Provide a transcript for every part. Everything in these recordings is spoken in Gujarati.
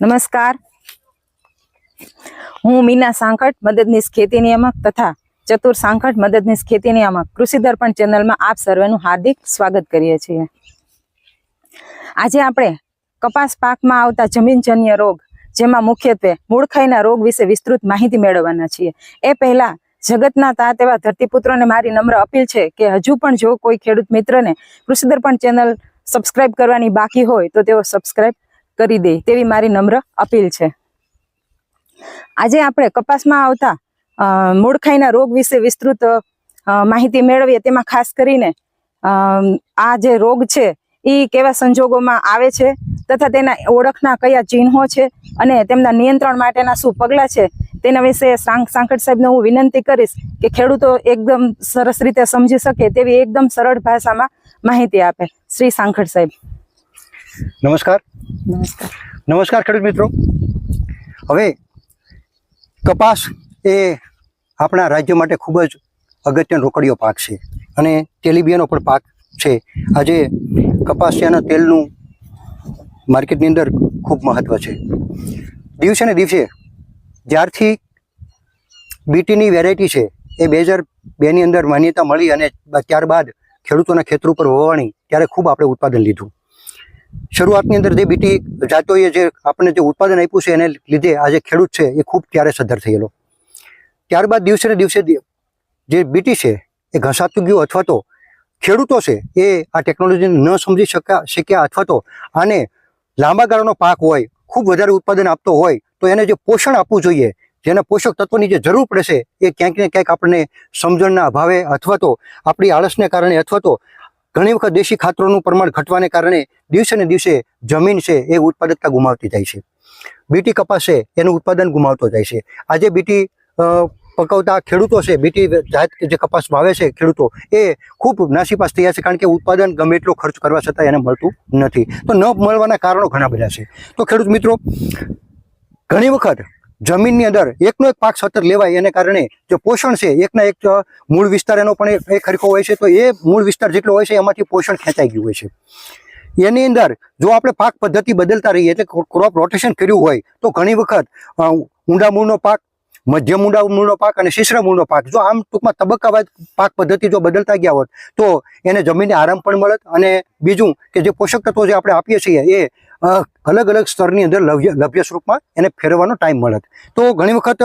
નમસ્કાર. હું મીના સાંકટ મદદનીશ ખેતી નિયામક તથા ચતુર સાંકટ મદદનીશ ખેતી નિયામક કૃષિ દર્પણ ચેનલમાં આપ સર્વેનું હાર્દિક સ્વાગત કરીએ છીએ. આજે આપણે કપાસ પાકમાં આવતા જમીનજન્ય રોગ, જેમાં મુખ્યત્વે મૂળખાઈના રોગ વિશે વિસ્તૃત માહિતી મેળવવાના છીએ. એ પહેલા જગતના તાત એવા ધરતીપુત્રોને મારી નમ્ર અપીલ છે કે હજુ પણ જો કોઈ ખેડૂત મિત્રને કૃષિ દર્પણ ચેનલ સબસ્ક્રાઇબ કરવાની બાકી હોય તો તેઓ સબસ્ક્રાઇબ કરી દે તેવી મારી નમ્ર અપીલ છે. આજે આપણે કપાસમાં આવતા મૂળખાઈના રોગ વિશે વિસ્તૃત માહિતી મેળવીએ તેમાં ખાસ કરીને આ જે રોગ છે એ કેવા સંજોગોમાં આવે છે તથા તેના ઓળખના કયા ચિહ્નો છે અને તેમના નિયંત્રણ માટેના શું પગલાં છે તેના વિશે સાંકડ સાહેબને હું વિનંતી કરીશ કે ખેડૂતો એકદમ સરસ રીતે સમજી શકે તેવી એકદમ સરળ ભાષામાં માહિતી આપે. શ્રી સાંકટ સાહેબ. નમસ્કાર. નમસ્કાર. નમસ્કાર ખેડૂત મિત્રો. હવે કપાસ એ આપણા રાજ્ય માટે ખૂબ જ અગત્યનો રોકડીયો પાક છે અને તેલીબિયાનો પણ પાક છે. આજે કપાસિયાના તેલનું માર્કેટની અંદર ખૂબ મહત્ત્વ છે. દિવસે ને દિવસે જ્યારથી બીટીની વેરાયટી છે એ બે હજાર બેની અંદર માન્યતા મળી અને ત્યારબાદ ખેડૂતોના ખેતર ઉપર હોવાની ત્યારે ખૂબ આપણે ઉત્પાદન લીધું. શરૂઆતની અંદર જે બીટી જાતોએ જે આપણને જે ઉત્પાદન આપ્યું છે એને લીધે આજે ખેડૂત છે એ ખૂબ ત્યારે સદ્ધર થયેલો. ત્યારબાદ દિવસે ને દિવસે જે બીટી છે એ ઘસાતું ગયું અથવા તો ખેડૂતો છે એ આ ટેકનોલોજીને ન સમજી શક્યા શક્યા અથવા તો આને લાંબા ગાળાનો પાક હોય, ખૂબ વધારે ઉત્પાદન આપતો હોય, તો એને જે પોષણ આપવું જોઈએ, જેના પોષક તત્વોની જે જરૂર પડશે એ ક્યાંક ને ક્યાંક આપણને સમજણના અભાવે અથવા તો આપણી આળસને કારણે અથવા તો ઘણી વખત દેશી ખાતરોનું પ્રમાણ ઘટવાને કારણે દિવસે ને દિવસે જમીન છે એ ઉત્પાદકતા ગુમાવતી જાય છે. બીટી કપાસ છે એનું ઉત્પાદન ગુમાવતો જાય છે. આજે બીટી પકવતા ખેડૂતો છે બીટી જાત જે કપાસ વાવે છે ખેડૂતો, એ ખૂબ નાસીપાસ થયા છે કારણ કે ઉત્પાદન ગમે એટલો ખર્ચ કરવા છતાં એને મળતું નથી. તો ન મળવાના કારણો ઘણા બધા છે. તો ખેડૂત મિત્રો, ઘણી વખત જમીનની અંદર એકનો એક પાક સતત લેવાય એને કારણે જે પોષણ છે, એકના એક મૂળ વિસ્તાર એનો પણ એક- હરખો હોય છે, તો એ મૂળ વિસ્તાર જેટલો હોય છે, એમાંથી પોષણ ખેંચાઈ ગયું હોય છે. એની અંદર જો આપણે પાક પદ્ધતિ બદલતા રહીએ, એટલે ક્રોપ રોટેશન કર્યું હોય, તો ઘણી વખત ઊંડા મૂળનો પાક, મધ્યમ ઊંડા મૂળનો પાક અને શિશ્ર મૂળનો પાક. જો આમ ટૂંકમાં તબક્કાવાર પાક પદ્ધતિ જો બદલતા ગયા હોત, તો એને જમીનને આરામ પણ મળત અને બીજું કે જે પોષક તત્વો જે આપણે આપીએ છીએ, એ અલગ અલગ સ્તરની અંદર લવ્ય લભ્ય સ્વરૂપમાં એને ફેરવવાનો ટાઈમ મળે તો ઘણી વખત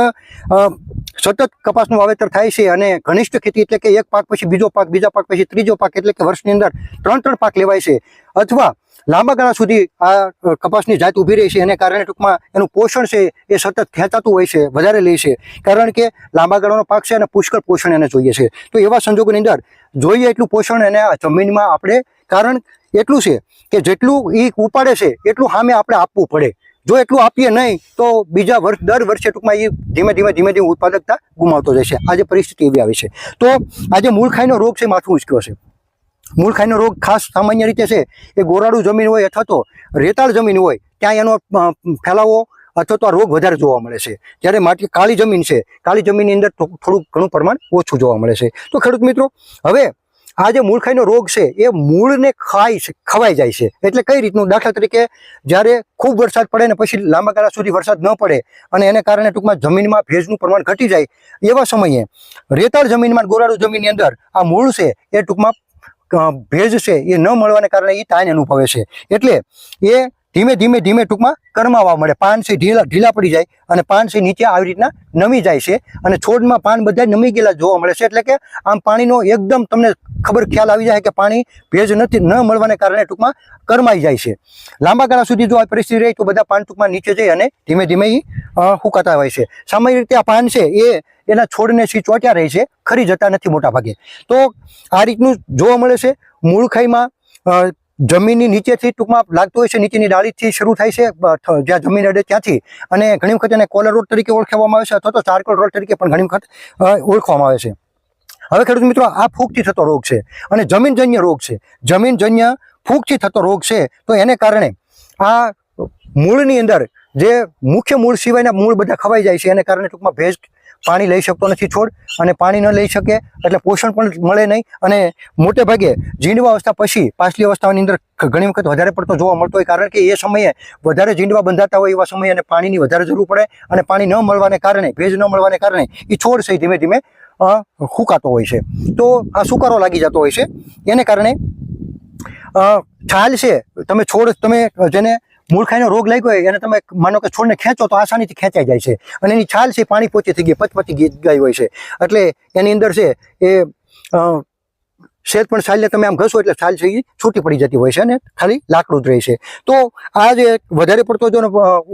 સતત કપાસનું વાવેતર થાય છે અને ઘનિષ્ઠ ખેતી એટલે કે એક પાક પછી બીજો પાક, બીજા પાક પછી ત્રીજો પાક એટલે કે વર્ષની અંદર ત્રણ ત્રણ પાક લેવાય છે. અથવા લાંબા ગાળા સુધી આ કપાસની જાત ઊભી રહી છે એને કારણે ટૂંકમાં એનું પોષણ છે એ સતત ખેંચાતું હોય છે, વધારે લે છે. કારણ કે લાંબા ગાળાનો પાક છે અને પુષ્કળ પોષણ એને જોઈએ છે. તો એવા સંજોગોની અંદર જોઈએ એટલું પોષણ એને આ જમીનમાં આપણે, કારણ એટલું છે કે જેટલું એ ઉપાડે છે, એટલું સામે આપણે આપવું પડે. જો એટલું આપીએ નહીં, તો બીજા વર્ષ, દર વર્ષે ટૂંકમાં એ ધીમે ધીમે ધીમે ધીમે ઉત્પાદકતા ગુમાવતો જશે આજે પરિસ્થિતિ એવી આવી છે. તો આજે મૂળખાઈનો રોગ છે, માથું ઉચક્યો છે. મૂળખાઈનો રોગ ખાસ સામાન્ય રીતે છે, એ ગોરાળું જમીન હોય અથવા તો રેતાળ જમીન હોય, ત્યાં એનો ફેલાવો અથવા તો આ રોગ વધારે જોવા મળે છે. જ્યારે માટી કાળી જમીન છે, કાળી જમીનની અંદર થોડું ઘણું પ્રમાણ ઓછું જોવા મળે છે. તો ખેડૂત મિત્રો, હવે આ જે મૂળખાઈનો રોગ છે, એ મૂળને છે, ખવાઈ જાય છે. એટલે કઈ રીતનું? દાખલા તરીકે, જ્યારે ખૂબ વરસાદ પડે ને પછી લાંબા ગાળા સુધી વરસાદ ન પડે અને એને કારણે ટૂંકમાં જમીનમાં ભેજનું પ્રમાણ ઘટી જાય, એવા સમયે રેતાળ જમીનમાં, ગોરાળું જમીનની અંદર આ મૂળ છે, એ ટૂંકમાં ભેજ છે, એ ન મળવાને કારણે એ તાન અનુભવે છે. એટલે એ ધીમે ધીમે ધીમે ટૂંકમાં કરમાવા મળે. પાન છે, ઢીલા ઢીલા પડી જાય અને પાન છે, નીચે આવી રીતના નમી જાય છે અને છોડમાં પાન બધા નમી ગયેલા જોવા મળે છે. એટલે કે આમ પાણીનો એકદમ તમને ખબર ખ્યાલ આવી જાય કે પાણી ભેજ નથી, ન મળવાને કારણે ટૂંકમાં કરમાઈ જાય છે. લાંબા ગાળા સુધી જો આ પરિસ્થિતિ રહે, તો બધા પાન ટૂંકમાં નીચે જઈ અને ધીમે ધીમે હુકાતા હોય છે. સામાન્ય રીતે આ પાન છે, એ એના છોડને સી ચોટ્યા રહે છે, ખરી જતા નથી મોટા ભાગે. તો આ રીતનું જોવા મળે છે મૂળખાઈમાં જમીનની નીચેથી ટૂંકમાં લાગતું હોય છે, નીચેની ડાળીથી શરૂ થાય છે જ્યાં જમીન અડે ત્યાંથી. અને ઘણી વખત એને કોલર રોડ તરીકે ઓળખવામાં આવે છે, અથવા તો ચારકોલ રોડ તરીકે પણ ઘણી વખત ઓળખવામાં આવે છે. હવે ખેડૂત મિત્રો, આ ફૂગથી થતો રોગ છે અને જમીનજન્ય રોગ છે. જમીનજન્ય ફૂગથી થતો રોગ છે, તો એને કારણે આ મૂળની અંદર જે મુખ્ય મૂળ સિવાયના મૂળ બધા ખવાઈ જાય છે, એને કારણે ટૂંકમાં ભેજ પાણી લઈ શકતો નથી છોડ અને પાણી ન લઈ શકે, એટલે પોષણ પણ મળે નહીં અને મોટે ભાગે ઝીંડવા અવસ્થા પછી પાછલી અવસ્થાની અંદર ઘણી વખત વધારે પડતો જોવા મળતો હોય, કારણ કે એ સમયે વધારે ઝીંડવા બંધાતા હોય એવા સમયે અને પાણીની વધારે જરૂર પડે અને પાણી ન મળવાને કારણે, ભેજ ન મળવાને કારણે એ છોડ છે ધીમે ધીમે અ, હુકાતો હોય છે. તો આ સુકારો લાગી જતો હોય છે. એને કારણે છાલ છે તમે છોડ તમે જેને મૂળખાઈનો રોગ લાગ્યો હોય એને તમે માનો કે છોડને ખેંચો તો આસાનીથી ખેંચાઈ જાય છે. અને એની છાલ છે પાણી પોચી થઈ ગઈ પચપચી ગઈ હોય છે. એટલે એની અંદર છે એ શેત પણ છાલને તમે આમ ઘસો એટલે છાલ છે એ છૂટી પડી જતી હોય છે અને ખાલી લાકડું જ રહે છે. તો આ જે વધારે પડતો જો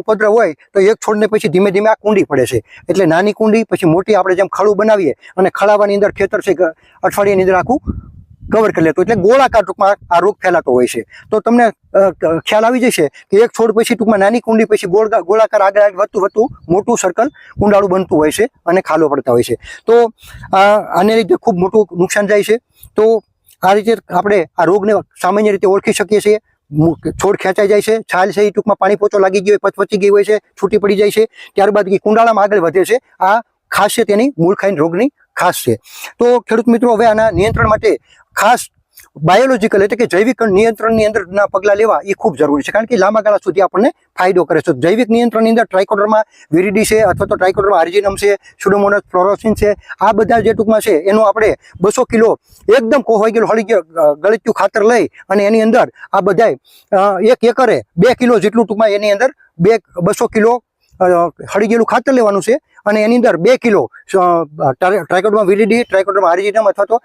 ઉપદ્રવ હોય, તો એક છોડને પછી ધીમે ધીમે આ કુંડી પડે છે. એટલે નાની કુંડી, પછી મોટી આપણે જેમ ખડું બનાવીએ, અને ખડાવાની અંદર ખેતર છે અઠવાડિયાની અંદર આખું કવર કરી લેતો એટલે ગોળાકાર ટૂંકમાં આ રોગ ફેલાતો હોય છે. તો તમને ખ્યાલ આવી જશે કે એક છોડ પછી ટૂંકમાં નાની કુંડી પછી ગોળ ગોળાકાર આગળ આગળ વધતું વધતું મોટું સર્કલ કુંડાળું બનતું હોય છે અને ખાલો પડતા હોય છે. તો આને લીધે ખૂબ મોટું નુકસાન જાય છે. તો આ રીતે આપણે આ રોગને સામાન્ય રીતે ઓળખી શકીએ છીએ. છોડ ખેંચાઈ જાય છે, છાલ છે એ ટૂંકમાં પાણી પોચો લાગી ગયો હોય, પચપચી ગઈ હોય છે, છૂટી પડી જાય છે. ત્યારબાદ કુંડાળામાં આગળ વધે છે. આ ખાસિયત તેની મૂળખાઈન રોગની ખાસ. છે તો ખેડૂત મિત્રો, હવે આના નિયંત્રણ માટે ખાસ બાયોલોજીકલ એટલે કે જૈવિક નિયંત્રણની અંદરના પગલાં લેવા એ ખૂબ જરૂરી છે. કારણ કે લાંબા ગાળા સુધી આપણને ફાયદો કરે છે. જૈવિક નિયંત્રણની અંદર ટ્રાઇકોડરમાં વિરીડી છે અથવા તો ટ્રાઇકોડરમાં આર્જિનમ છે સુડોમોનસ ફ્લોરોસિન છે, આ બધા જે ટૂંકમાં છે એનું આપણે બસો કિલો એકદમ કોહવાઈ ગયેલું, હળી ગળત્યું ખાતર લઈ અને એની અંદર આ બધાય એક એકરે બે કિલો જેટલું ટૂંકમાં એની અંદર બે, બસો કિલો હળી ખાતર લેવાનું છે અને એની અંદર બે કિલો ટ્રાયકોડમાં વિલીડી ટ્રાયકોડમાં આર્જિનમ અથવા તો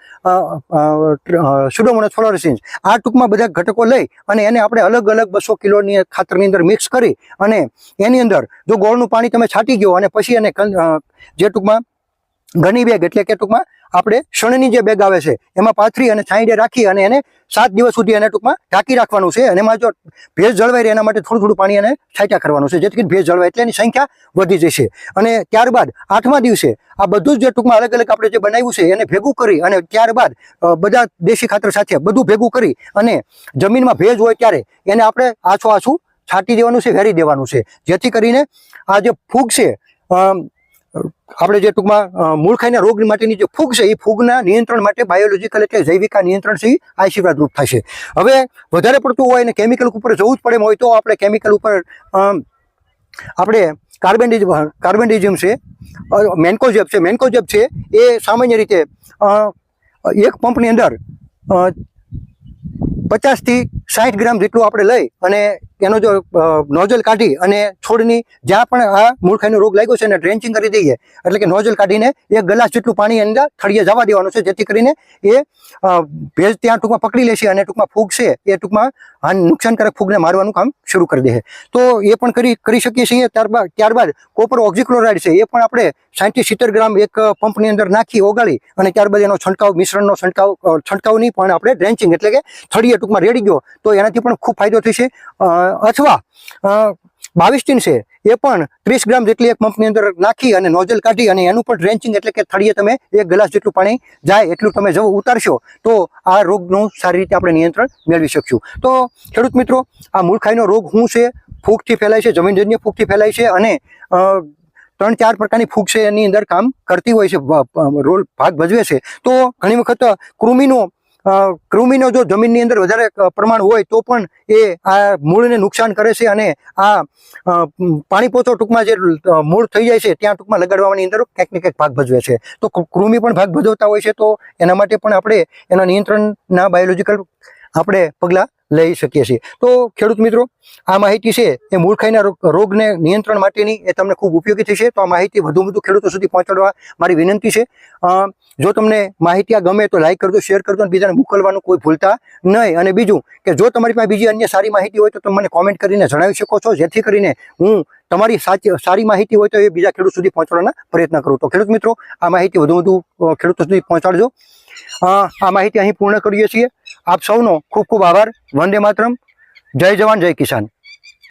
સુડોમોનસ ફ્લોરેસિન્સ. આ ટૂંકમાં બધા ઘટકો લઈ અને એને આપણે અલગ અલગ બસો કિલોની ખાતરની અંદર મિક્સ કરી અને એની અંદર જો ગોળનું પાણી તમે છાંટી ગયો અને પછી એને જે ટૂંકમાં ઘણી બેગ એટલે કે ટૂંકમાં આપણે શણની જે બેગ આવે છે, એમાં પાથરી અને છાંયડે રાખી અને એને સાત દિવસ સુધી એને ટૂંકમાં ઢાંકી રાખવાનું છે અને એમાં જો ભેજ જળવાઈ રહે એના માટે થોડું થોડું પાણી એને છાંટ્યા કરવાનું છે, જેથી ભેજ જળવાય એટલે એની સંખ્યા વધી જશે. અને ત્યારબાદ આઠમા દિવસે આ બધું જ જે ટૂંકમાં અલગ અલગ આપણે જે બનાવ્યું છે, એને ભેગું કરી અને ત્યારબાદ બધા દેશી ખાતર સાથે બધું ભેગું કરી અને જમીનમાં ભેજ હોય ત્યારે એને આપણે આછું આછું છાંટી દેવાનું છે, વેરી દેવાનું છે. જેથી કરીને આ જે ફૂગ છે આપણે જે ટૂંકમાં મૂળખાઈના રોગ માટેની જે ફૂગ છે, એ ફૂગના નિયંત્રણ માટે બાયોલોજીકલ એટલે જૈવિકા નિયંત્રણ છે આશીર્વાદ રૂપ થશે હવે વધારે પડતું હોય અને કેમિકલ ઉપર જવું જ પડે હોય તો આપણે કેમિકલ ઉપર આપણે કાર્બન કાર્બેન્ડિઝમ છે મેન્કોજેબ છે. મેન્કોજેબ છે, એ સામાન્ય રીતે એક પંપની અંદર પચાસથી સાઠ ગ્રામ જેટલું આપણે લઈ અને એનો જો નોઝલ કાઢી અને છોડની જ્યાં પણ આ મૂળખાઈનો રોગ લાગ્યો છે એને ડ્રેન્ચિંગ કરી દઈએ. એટલે કે નોઝલ કાઢીને એક ગ્લાસ જેટલું પાણી અંદર થળીએ જવા દેવાનું છે, જેથી કરીને એ ભેજ ત્યાં ટૂંકમાં પકડી લેશે અને ટૂંકમાં ફૂગ છે એ ટૂંકમાં નુકસાનકારક ફૂગને મારવાનું કામ શરૂ કરી દે તો એ પણ કરી કરી શકીએ છીએ. ત્યારબાદ ત્યારબાદ કોપર ઓક્ઝિક્લોરાઇડ છે, એ પણ આપણે સાઠથી સિત્તેર ગ્રામ એક પંપની અંદર નાખી, ઓગાળી અને ત્યારબાદ એનો છંટકાવ, મિશ્રણનો છંટકાવ છંટકાવ નહીં પણ આપણે ડ્રેન્ચિંગ એટલે કે થળીએ ટૂંકમાં રેડી ગયો, તો એનાથી પણ ખૂબ ફાયદો થશે. અથવા બાવીસ છે, એ પણ ત્રીસ ગ્રામ જેટલી એક પંપની અંદર નાખી અને નોઝલ કાઢી અને એનું પણ ડ્રેન્ચિંગ એટલે કે થળીએ તમે એક ગ્લાસ જેટલું પાણી જાય એટલું તમે જવું ઉતારશો, તો આ રોગનું સારી રીતે આપણે નિયંત્રણ મેળવી શકશું. તો, ખેડૂત મિત્રો, આ મૂળખાઈનો રોગ શું છે? ફૂગથી ફેલાય છે જમીનજન્ય ફૂગથી ફેલાય છે અને ત્રણ ચાર પ્રકારની ફૂગ છે એની અંદર કામ કરતી હોય છે રોલ ભાગ ભજવે છે. તો ઘણી વખત કૃમિનો કૃમિનો જો જમીનની અંદર વધારે પ્રમાણ હોય તો પણ એ આ મૂળને નુકસાન કરે છે અને આ પાણી પોચો ટૂંકમાં જે મૂળ થઈ જાય છે ત્યાં ટૂંકમાં લગાડવાની અંદર ક્યાંક ને ક્યાંક ભાગ ભજવે છે. તો કૃમિ પણ ભાગ ભજવતા હોય છે તો એના માટે પણ આપણે એના નિયંત્રણના બાયોલોજીકલ આપણે પગલાં લઈ શકીએ છીએ. તો ખેડૂત મિત્રો, આ માહિતી છે એ મૂળખાઈના રોગ- રોગને નિયંત્રણ માટેની એ તમને ખૂબ ઉપયોગી થશે. તો આ માહિતી વધુ વધુ ખેડૂતો સુધી પહોંચાડવા મારી વિનંતી છે. જો તમને માહિતી આ ગમે તો લાઇક કરજો, શેર કરજો અને બીજાને મોકલવાનું કોઈ ભૂલતા નહીં. અને બીજું કે જો તમારી પાસે બીજી અન્ય સારી માહિતી હોય તો તમે મને કોમેન્ટ કરીને જણાવી શકો છો. જેથી કરીને હું તમારી સાચી, સારી માહિતી હોય તો એ બીજા ખેડૂત સુધી પહોંચાડવાના પ્રયત્ન કરું. તો ખેડૂત મિત્રો, આ માહિતી વધુ વધુ ખેડૂતો સુધી પહોંચાડજો. આ માહિતી અહીં પૂર્ણ કરીએ છીએ. આપ સૌનો ખૂબ ખૂબ આભાર. વંદે માતરમ. જય જવાન જય કિસાન.